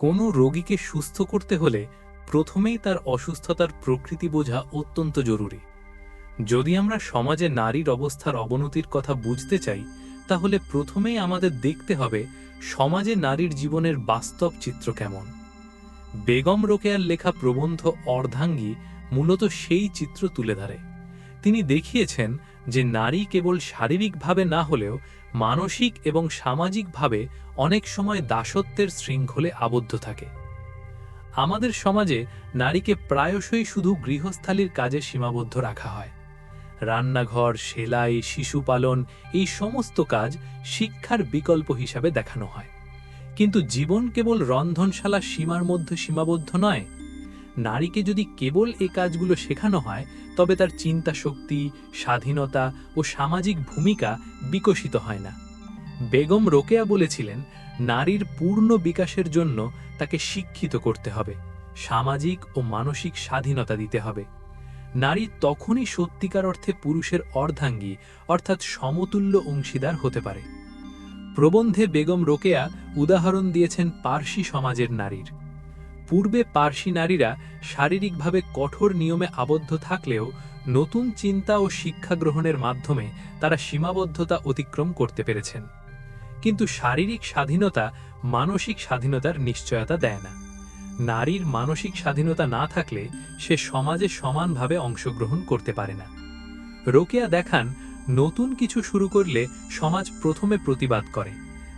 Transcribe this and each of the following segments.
কোনো রোগীকে সুস্থ করতে হলে প্রথমেই তার অসুস্থতার প্রকৃতি বোঝা অত্যন্ত জরুরি। যদি আমরা সমাজে নারীর অবস্থার অবনতির কথা বুঝতে চাই, তাহলে প্রথমেই আমাদের দেখতে হবে সমাজে নারীর জীবনের বাস্তব চিত্র কেমন। বেগম রোকেয়ার লেখা প্রবন্ধ অর্ধাঙ্গী মূলত সেই চিত্র তুলে ধরে। তিনি দেখিয়েছেন যে নারী কেবল শারীরিকভাবে না হলেও মানসিক এবং সামাজিকভাবে অনেক সময় দাসত্বের শৃঙ্খলে আবদ্ধ থাকে। আমাদের সমাজে নারীকে প্রায়শই শুধু গৃহস্থালির কাজে সীমাবদ্ধ রাখা হয়। রান্নাঘর, সেলাই শিশু পালন এই সমস্ত কাজ শিক্ষার বিকল্প হিসাবে দেখানো হয়। কিন্তু জীবন কেবল রন্ধনশালা সীমার মধ্যে সীমাবদ্ধ নয় নারীকে যদি কেবল এই কাজগুলো শেখানো হয়, তবে তার চিন্তা শক্তি স্বাধীনতা ও সামাজিক ভূমিকা বিকশিত হয় না। বেগম রোকেয়া বলেছিলেন, নারীর পূর্ণ বিকাশের জন্য তাকে শিক্ষিত করতে হবে, সামাজিক ও মানসিক স্বাধীনতা দিতে হবে। নারী তখনই সত্যিকার অর্থে পুরুষের অর্ধাঙ্গী, অর্থাৎ সমতুল্য অংশীদার হতে পারে। প্রবন্ধে বেগম রোকেয়া উদাহরণ দিয়েছেন পার্সি সমাজের নারীর। পূর্বে পার্সি নারীরা শারীরিকভাবে কঠোর নিয়মে আবদ্ধ থাকলেও নতুন চিন্তা ও শিক্ষা গ্রহণের মাধ্যমে তারা সীমাবদ্ধতা অতিক্রম করতে পেরেছেন। কিন্তু শারীরিক স্বাধীনতা মানসিক স্বাধীনতার নিশ্চয়তা দেয় না। নারীর মানসিক স্বাধীনতা না থাকলে সে সমাজে সমানভাবে অংশগ্রহণ করতে পারে না। রোকেয়া দেখান, নতুন কিছু শুরু করলে সমাজ প্রথমে প্রতিবাদ করে।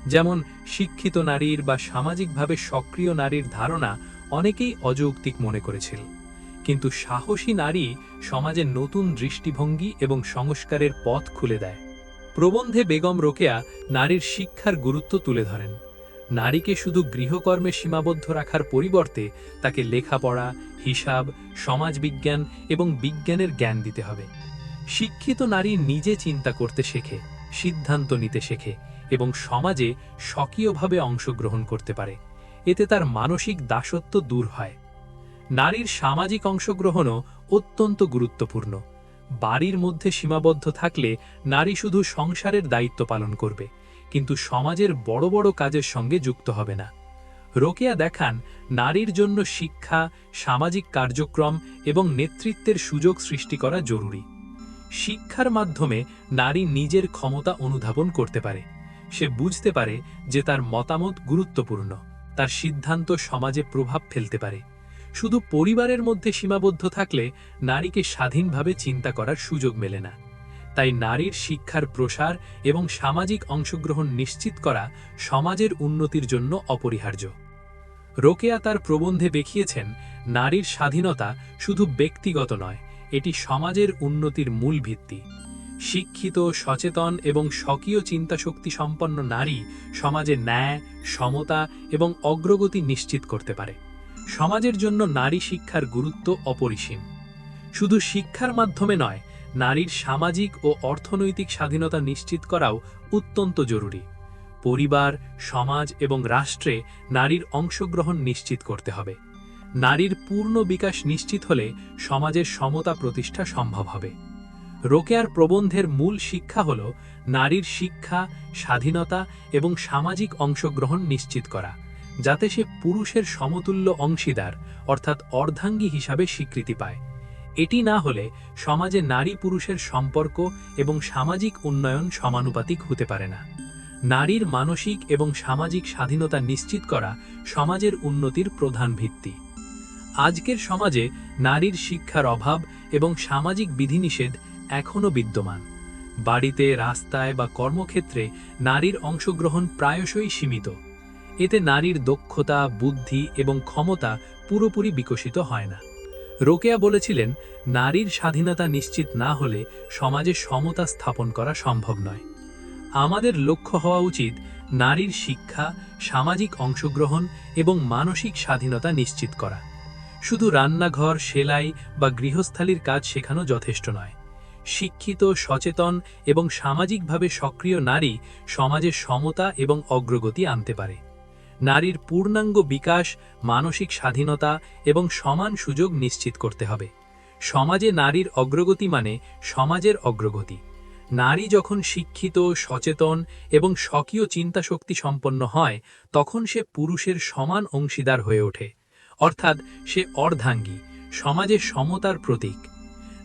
যেমন শিক্ষিত নারীর বা সামাজিকভাবে সক্রিয় নারীর ধারণা অনেকেই অযৌক্তিক মনে করেছিল। কিন্তু সাহসী নারী সমাজে নতুন দৃষ্টিভঙ্গি এবং সংস্কারের পথ খুলে দেয়। প্রবন্ধে বেগম রোকেয়া নারীর শিক্ষার গুরুত্ব তুলে ধরেন। নারীকে শুধু গৃহকর্মে সীমাবদ্ধ রাখার পরিবর্তে তাকে লেখাপড়া, হিসাব, সমাজবিজ্ঞান এবং বিজ্ঞানের জ্ঞান দিতে হবে। শিক্ষিত নারী নিজে চিন্তা করতে শেখে, সিদ্ধান্ত নিতে শেখে এবং সমাজে স্বকীয়ভাবে অংশগ্রহণ করতে পারে। এতে তার মানসিক দাসত্ব দূর হয়। নারীর সামাজিক অংশগ্রহণও অত্যন্ত গুরুত্বপূর্ণ। বাড়ির মধ্যে সীমাবদ্ধ থাকলে নারী শুধু সংসারের দায়িত্ব পালন করবে, কিন্তু সমাজের বড় বড় কাজের সঙ্গে যুক্ত হবে না। রোকেয়া দেখান নারীর জন্য শিক্ষা, সামাজিক কার্যক্রম এবং নেতৃত্বের সুযোগ সৃষ্টি করা জরুরি। শিক্ষার মাধ্যমে নারী নিজের ক্ষমতা অনুধাবন করতে পারে। সে বুঝতে পারে যে তার মতামত গুরুত্বপূর্ণ। তার সিদ্ধান্ত সমাজে প্রভাব ফেলতে পারে। শুধু পরিবারের মধ্যে সীমাবদ্ধ থাকলে নারীকে স্বাধীনভাবে চিন্তা করার সুযোগ মেলে না। তাই নারীর শিক্ষার প্রসার এবং সামাজিক অংশগ্রহণ নিশ্চিত করা সমাজের উন্নতির জন্য অপরিহার্য। রোকেয়া তার প্রবন্ধে দেখিয়েছেন, নারীর স্বাধীনতা শুধু ব্যক্তিগত নয়, এটি সমাজের উন্নতির মূল ভিত্তি। শিক্ষিত, সচেতন এবং স্বকীয় চিন্তাশক্তি সম্পন্ন নারী সমাজে ন্যায়, সমতা এবং অগ্রগতি নিশ্চিত করতে পারে। সমাজের জন্য নারী শিক্ষার গুরুত্ব অপরিসীম। শুধু শিক্ষার মাধ্যমে নয়, নারীর সামাজিক ও অর্থনৈতিক স্বাধীনতা নিশ্চিত করাও অত্যন্ত জরুরি। পরিবার, সমাজ এবং রাষ্ট্রে নারীর অংশগ্রহণ নিশ্চিত করতে হবে। নারীর পূর্ণ বিকাশ নিশ্চিত হলে সমাজের সমতা প্রতিষ্ঠা সম্ভব হবে। রোকেয়ার প্রবন্ধের মূল শিক্ষা হল নারীর শিক্ষা, স্বাধীনতা এবং সামাজিক অংশগ্রহণ নিশ্চিত করা, যাতে সে পুরুষের সমতুল্য অংশীদার, অর্থাৎ অর্ধাঙ্গী হিসাবে স্বীকৃতি পায়। এটি না হলে সমাজে নারী পুরুষের সম্পর্ক এবং সামাজিক উন্নয়ন সমানুপাতিক হতে পারে না। নারীর মানসিক এবং সামাজিক স্বাধীনতা নিশ্চিত করা সমাজের উন্নতির প্রধান ভিত্তি। আজকের সমাজে নারীর শিক্ষার অভাব এবং সামাজিক বিধিনিষেধ এখনও বিদ্যমান। বাড়িতে, রাস্তায় বা কর্মক্ষেত্রে নারীর অংশগ্রহণ প্রায়শই সীমিত। এতে নারীর দক্ষতা, বুদ্ধি এবং ক্ষমতা পুরোপুরি বিকশিত হয় না। রোকেয়া বলেছিলেন, নারীর স্বাধীনতা নিশ্চিত না হলে সমাজে সমতা স্থাপন করা সম্ভব নয়। আমাদের লক্ষ্য হওয়া উচিত নারীর শিক্ষা, সামাজিক অংশগ্রহণ এবং মানসিক স্বাধীনতা নিশ্চিত করা। শুধু রান্নাঘর, সেলাই বা গৃহস্থালির কাজ শেখানো যথেষ্ট নয়। শিক্ষিত, সচেতন এবং সামাজিকভাবে সক্রিয় নারী সমাজে সমতা এবং অগ্রগতি আনতে পারে। নারীর পূর্ণাঙ্গ বিকাশ, মানসিক স্বাধীনতা এবং সমান সুযোগ নিশ্চিত করতে হবে। সমাজে নারীর অগ্রগতি মানে সমাজের অগ্রগতি। নারী যখন শিক্ষিত, সচেতন এবং স্বকীয় চিন্তাশক্তি সম্পন্ন হয়, তখন সে পুরুষের সমান অংশীদার হয়ে ওঠে। অর্থাৎ সে অর্ধাঙ্গী, সমাজে সমতার প্রতীক।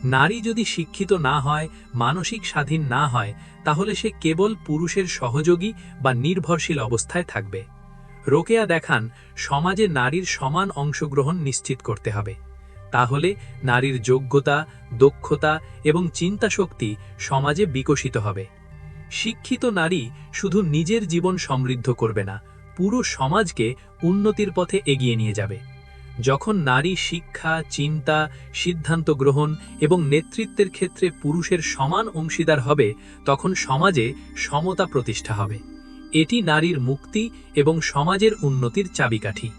নারী যদি শিক্ষিত না হয়, মানসিক স্বাধীন না হয়, তাহলে সে কেবল পুরুষের সহযোগী বা নির্ভরশীল অবস্থায় থাকবে। রোকেয়া দেখান, সমাজে নারীর সমান অংশগ্রহণ নিশ্চিত করতে হবে। তাহলে নারীর যোগ্যতা, দক্ষতা এবং চিন্তাশক্তি সমাজে বিকশিত হবে। শিক্ষিত নারী শুধু নিজের জীবন সমৃদ্ধ করবে না, পুরো সমাজকে উন্নতির পথে এগিয়ে নিয়ে যাবে। যখন নারী শিক্ষা, চিন্তা, সিদ্ধান্ত গ্রহণ এবং নেতৃত্বের ক্ষেত্রে পুরুষের সমান অংশীদার হবে, তখন সমাজে সমতা প্রতিষ্ঠা হবে। এটি নারীর মুক্তি এবং সমাজের উন্নতির চাবিকাঠি।